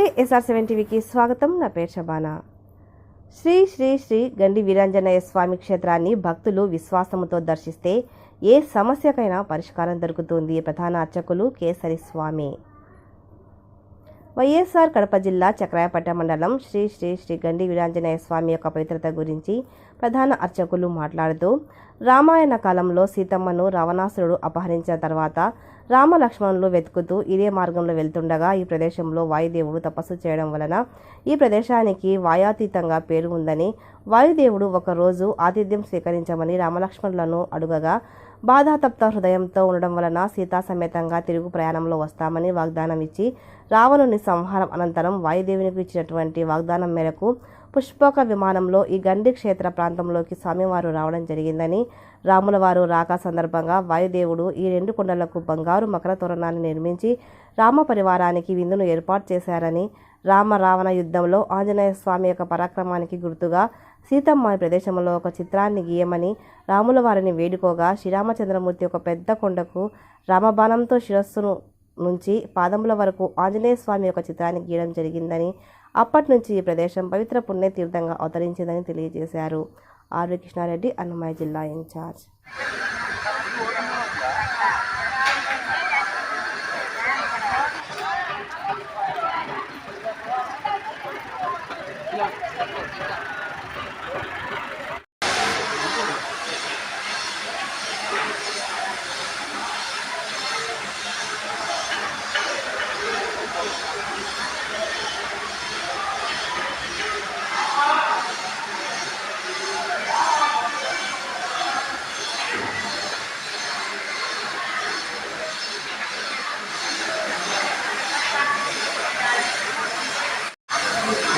నమస్తే SR seven టీవీకి స్వాగతం. నా పేరు శబానా. శ్రీ శ్రీ శ్రీ గండి వీరాంజనేయ స్వామి క్షేత్రాన్ని భక్తులు విశ్వాసముతో దర్శిస్తే ఏ సమస్యకైనా పరిష్కారం దొరుకుతుంది. ప్రధాన అర్చకులు కేసరి స్వామి. వైఎస్ఆర్ కడప జిల్లా చక్రాయపట్ట మండలం శ్రీ శ్రీ శ్రీ గండి వీరాంజనేయ స్వామి యొక్క పవిత్రత గురించి ప్రధాన అర్చకులు మాట్లాడుతూ రామాయణ కాలంలో సీతమ్మను రావణాసురుడు అపహరించిన తర్వాత రామలక్ష్మణులు వెతుకుతూ ఇదే మార్గంలో వెళ్తుండగా ఈ ప్రదేశంలో వాయుదేవుడు తపస్సు చేయడం వలన ఈ ప్రదేశానికి వాయాతీతంగా పేరు ఉందని వాయుదేవుడు ఒకరోజు ఆతిథ్యం స్వీకరించమని రామలక్ష్మణులను అడుగగా బాధాతప్త హృదయంతో ఉండడం వలన సీతా సమేతంగా తిరుగు ప్రయాణంలో వస్తామని వాగ్దానం ఇచ్చి రావణుని సంహారం అనంతరం వాయుదేవునికి ఇచ్చినటువంటి వాగ్దానం మేరకు పుష్పక విమానంలో ఈ గండి క్షేత్ర ప్రాంతంలోకి స్వామివారు రావడం జరిగిందని రాముల వారు రాక సందర్భంగా వాయుదేవుడు ఈ రెండు కొండలకు బంగారు మకర తోరణాన్ని నిర్మించి రామ పరివారానికి విందును ఏర్పాటు చేశారని రామ రావణ యుద్ధంలో ఆంజనేయ స్వామి యొక్క పరాక్రమానికి గుర్తుగా సీతమ్మ ఈ ప్రదేశంలో ఒక చిత్రాన్ని గీయమని రాముల వారిని వేడుకోగా శ్రీరామచంద్రమూర్తి ఒక పెద్ద కొండకు రామబాణంతో శిరస్సును నుంచి పాదముల వరకు ఆంజనేయ స్వామి యొక్క చిత్రాన్ని గీయడం జరిగిందని అప్పటి నుంచి ఈ ప్రదేశం పవిత్ర పుణ్యతీర్థంగా అవతరించిందని తెలియజేశారు. ఆర్వి కృష్ణారెడ్డి అన్నమయ్య జిల్లా ఇన్ఛార్జ్.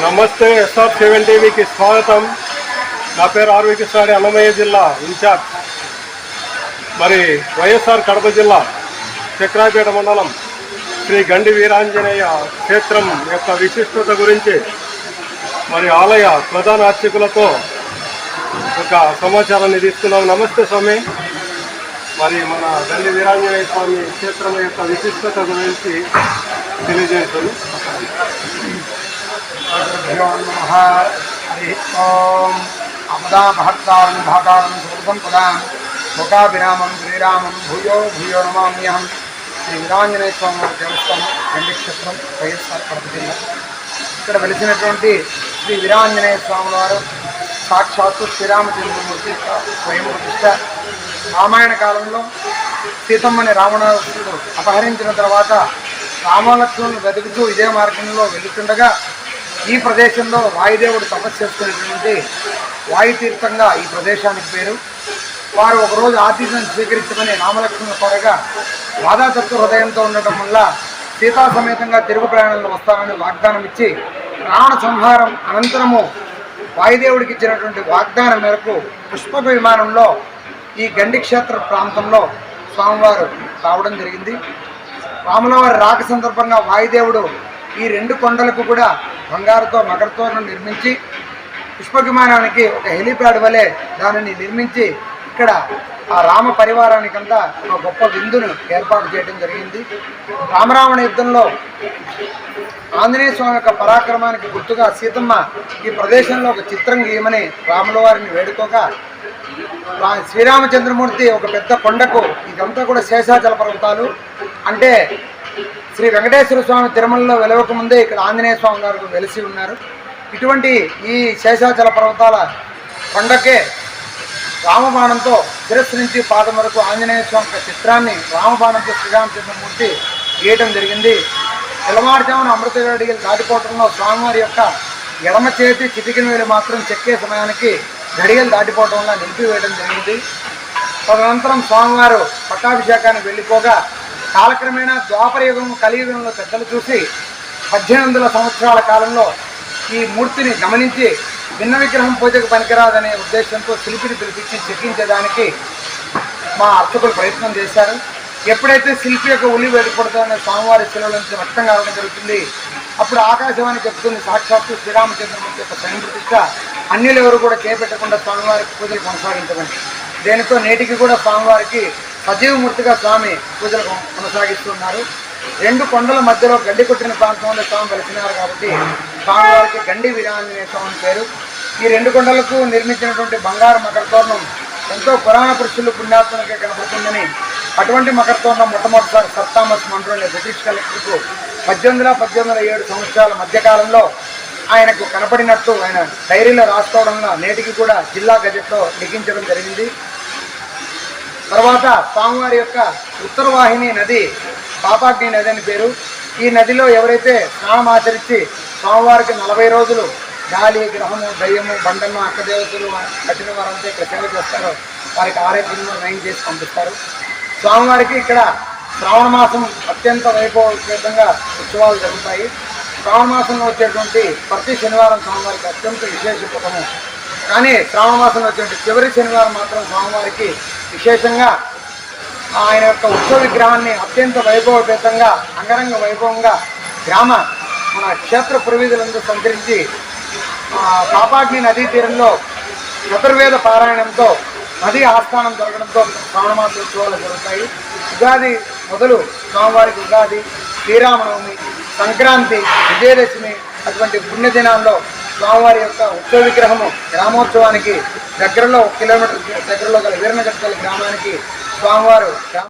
నమస్తే ఎస్ఆర్ సెవెన్ టీవీకి స్వాగతం. నా పేరు ఆర్వి కృష్ణాడి అన్నమయ్య జిల్లా ఇన్ఛార్జ్. మరి వైఎస్ఆర్ కడప జిల్లా చక్రాపేట మండలం శ్రీ గండి వీరాంజనేయ క్షేత్రం యొక్క విశిష్టత గురించి మరి ఆలయ ప్రధాన అర్చకులతో ఒక సమాచారాన్ని తీసుకున్నాం. నమస్తే స్వామి. మరి మన గండి వీరాంజనేయ స్వామి క్షేత్రం యొక్క విశిష్టత గురించి తెలియజేస్తుంది గురుభ్యో నమ హరి ఓం అమదాపహత్తారం భాతారం సుసంపదాం లోకాభిరామం శ్రీరామం భూయో భూయో నమామ్యహం శ్రీ వీరాంజనేయ స్వామి వారి దేవస్థానం గండిక్షేత్రం వైఎస్ఆర్ కడప జిల్లా ఇక్కడ వెలిసినటువంటి శ్రీ వీరాంజనేయ స్వామి వారు సాక్షాత్తు శ్రీరామచంద్రమూర్తి యొక్క స్వయం ప్రతిష్ట. రామాయణ కాలంలో సీతమ్మని రావణాసుడు అపహరించిన తర్వాత రామలక్ష్మణులు వెతుకుతూ ఇదే మార్గంలో వెళుతుండగా ఈ ప్రదేశంలో వాయుదేవుడు తపస్సు చేసుకునేటువంటి వాయుతీర్థంగా ఈ ప్రదేశానికి పేరు. వారు ఒకరోజు ఆతిథ్యం స్వీకరించమని రామలక్ష్మణ కోరగా వాదాతత్వ హృదయంతో ఉండటం వల్ల సీతా సమేతంగా తిరుగు ప్రయాణంలో వస్తానని వాగ్దానం ఇచ్చి రావణ సంహారం అనంతరము వాయుదేవుడికి ఇచ్చినటువంటి వాగ్దానం మేరకు పుష్పక విమానంలో ఈ గండి క్షేత్ర ప్రాంతంలో స్వామివారు రావడం జరిగింది. రాములవారి రాక సందర్భంగా వాయుదేవుడు ఈ రెండు కొండలకు కూడా బంగారుతో మకరతోరణం నిర్మించి పుష్ప విమానానికి ఒక హెలిప్యాడ్ వలె దానిని నిర్మించి ఇక్కడ ఆ రామ పరివారానికంతా ఒక గొప్ప విందును ఏర్పాటు చేయడం జరిగింది. రామరావణ యుద్ధంలో ఆంజనేయ స్వామి యొక్క పరాక్రమానికి గుర్తుగా సీతమ్మ ఈ ప్రదేశంలో ఒక చిత్రం గీయమని రాముల వారిని వేడుకోగా రా- శ్రీరామచంద్రమూర్తి ఒక పెద్ద కొండకు ఇదంతా కూడా శేషాచల పర్వతాలు అంటే శ్రీ వెంకటేశ్వర స్వామి తిరుమలలో వెలవక ముందే ఇక్కడ ఆంజనేయ స్వామి గారు వెలిసి ఉన్నారు. ఇటువంటి ఈ శేషాచల పర్వతాల కొండకే రామబాణంతో శిరస్సు నుంచి పాదం వరకు ఆంజనేయ స్వామి యొక్క చిత్రాన్ని రామబాణంతో శ్రీరామచంద్రమూర్తి గీయటం జరిగింది. తెల్లవారుజామున అమృత వేడిగలు దాటిపోవడంలో స్వామివారి యొక్క ఎడమ చేతి చిటికిన వేలు మాత్రం చెక్కే సమయానికి గడియలు దాటిపోవడం వల్ల నిలిపివేయడం జరిగింది. తదనంతరం స్వామివారు పట్టాభిషేకానికి వెళ్ళిపోగా కాలక్రమేణా ద్వాపర యుగం కలియుగంలో పెద్దలు చూసి పద్దెనిమిది సంవత్సరాల కాలంలో ఈ మూర్తిని గమనించి భిన్న విగ్రహం పూజకు పనికిరాదనే ఉద్దేశంతో శిల్పిని పిలిపించి చెక్కించేదానికి మా అర్చకులు ప్రయత్నం చేశారు. ఎప్పుడైతే శిల్పి యొక్క ఉలి వేడిపడుతుందనే స్వామివారి శిలువ నుంచి రక్తం కావడం జరుగుతుంది అప్పుడు ఆకాశవాణి చెప్తుంది సాక్షాత్తు శ్రీరామచంద్రమూర్తి యొక్క స్వయం ప్రతిష్ట. అన్యులు ఎవరు కూడా చేపెట్టకుండా స్వామివారికి పూజలు కొనసాగించమని. దేనితో నేటికి కూడా స్వామివారికి సజీవమూర్తిగా స్వామి పూజలు కొనసాగిస్తున్నారు. రెండు కొండల మధ్యలో గడ్డి కొట్టిన ప్రాంతంలో స్వామి వెలిసినారు కాబట్టి స్వామివారికి గండి వీరాంజనేయ స్వామి పేరు. ఈ రెండు కొండలకు నిర్మించినటువంటి బంగారు మకరతోరణం ఎంతో పురాణ పురుషులు పుణ్యాత్మకంగా కనబడుతుందని అటువంటి మకరతోరణం మొట్టమొదటిసారి సప్తామస్ థామస్ బ్రిటిష్ కలెక్టర్కు పద్దెనిమిది వందల పద్దెనిమిది వందల ఏడు సంవత్సరాల మధ్యకాలంలో ఆయనకు కనపడినట్టు ఆయన డైరీలో రాసుకోవడంలో నేటికి కూడా జిల్లా గజెట్లో లిఖించడం జరిగింది. తర్వాత స్వామివారి యొక్క ఉత్తరవాహిని నది పాపాగ్ని నది అని పేరు. ఈ నదిలో ఎవరైతే స్నానం ఆచరించి స్వామివారికి నలభై రోజులు గాలి గ్రహము దయ్యము బండమ్మ అక్కదేవతలు కఠిన వారంతా ఇక్కడ సేవ చేస్తారో వారికి ఆరోగ్యంలో నయం చేసి పంపిస్తారు. స్వామివారికి ఇక్కడ శ్రావణ మాసం అత్యంత వైభవంగా ఉత్సవాలు జరుగుతాయి. శ్రావణ మాసంలో వచ్చేటువంటి ప్రతి శనివారం స్వామివారికి అత్యంత విశేషపూర్వము కానీ శ్రావణ మాసంలో వచ్చేటువంటి చివరి శనివారం మాత్రం స్వామివారికి విశేషంగా ఆయన యొక్క ఉత్సవ విగ్రహాన్ని అత్యంత వైభవపేతంగా అంగరంగ వైభవంగా గ్రామ మన క్షేత్ర పురవీధులందు సంచరించి పాపాగ్ని నదీ తీరంలో చతుర్వేద పారాయణంతో నదీ ఆస్థానం జరగడంతో శ్రావణమాస ఉత్సవాలు జరుగుతాయి. ఉగాది మొదలు స్వామివారికి ఉగాది శ్రీరామనవమి సంక్రాంతి విజయదశమి అటువంటి పుణ్యదినాల్లో స్వామివారి యొక్క ఉత్సవ విగ్రహము గ్రామోత్సవానికి దగ్గరలో ఒక కిలోమీటర్ దగ్గరలో గల వీరనగర్ గ్రామానికి స్వామివారు గ్రామ